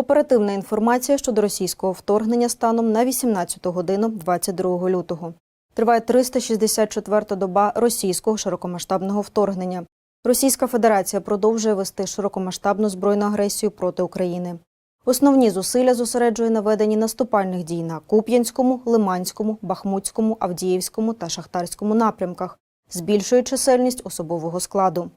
Оперативна інформація щодо російського вторгнення станом на 18 годину 22 лютого. Триває 364-та доба російського широкомасштабного вторгнення. Російська Федерація продовжує вести широкомасштабну збройну агресію проти України. Основні зусилля зосереджує на веденні наступальних дій на Куп'янському, Лиманському, Бахмутському, Авдіївському та Шахтарському напрямках, збільшує чисельність особового складу.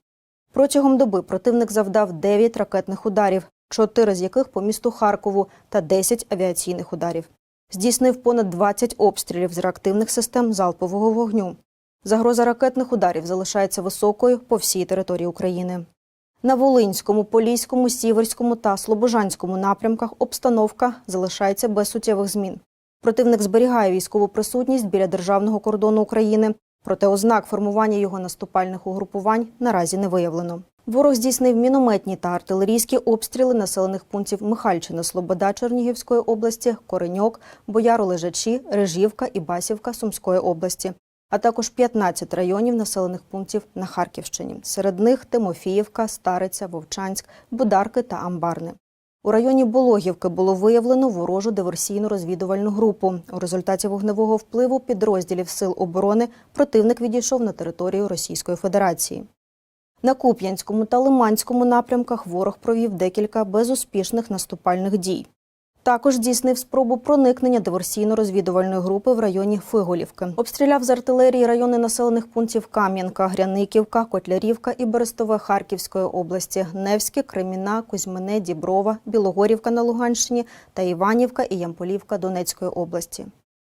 Протягом доби противник завдав 9 ракетних ударів, 4 з яких по місту Харкову та 10 авіаційних ударів. Здійснив понад 20 обстрілів з реактивних систем залпового вогню. Загроза ракетних ударів залишається високою по всій території України. На Волинському, Поліському, Сіверському та Слобожанському напрямках обстановка залишається без суттєвих змін. Противник зберігає військову присутність біля державного кордону України, проте ознак формування його наступальних угрупувань наразі не виявлено. Ворог здійснив мінометні та артилерійські обстріли населених пунктів Михальчина, Слобода Чернігівської області, Кореньок, Бояро-Лежачі, Режівка і Басівка Сумської області, а також 15 районів населених пунктів на Харківщині. Серед них Тимофіївка, Стариця, Вовчанськ, Бударки та Амбарне. У районі Бологівки було виявлено ворожу диверсійно-розвідувальну групу. У результаті вогневого впливу підрозділів сил оборони противник відійшов на територію Російської Федерації. На Куп'янському та Лиманському напрямках ворог провів декілька безуспішних наступальних дій. Також здійснив спробу проникнення диверсійно-розвідувальної групи в районі Фиголівки. Обстріляв з артилерії райони населених пунктів Кам'янка, Гряниківка, Котлярівка і Берестове Харківської області, Невське, Креміна, Кузьмине, Діброва, Білогорівка на Луганщині та Іванівка і Ямполівка Донецької області.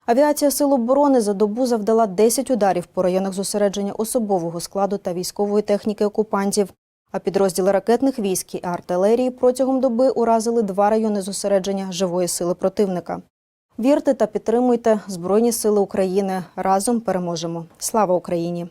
Авіація Сил оборони за добу завдала 10 ударів по районах зосередження особового складу та військової техніки окупантів. А підрозділи ракетних військ і артилерії протягом доби уразили два райони зосередження живої сили противника. Вірте та підтримуйте Збройні Сили України. Разом переможемо. Слава Україні!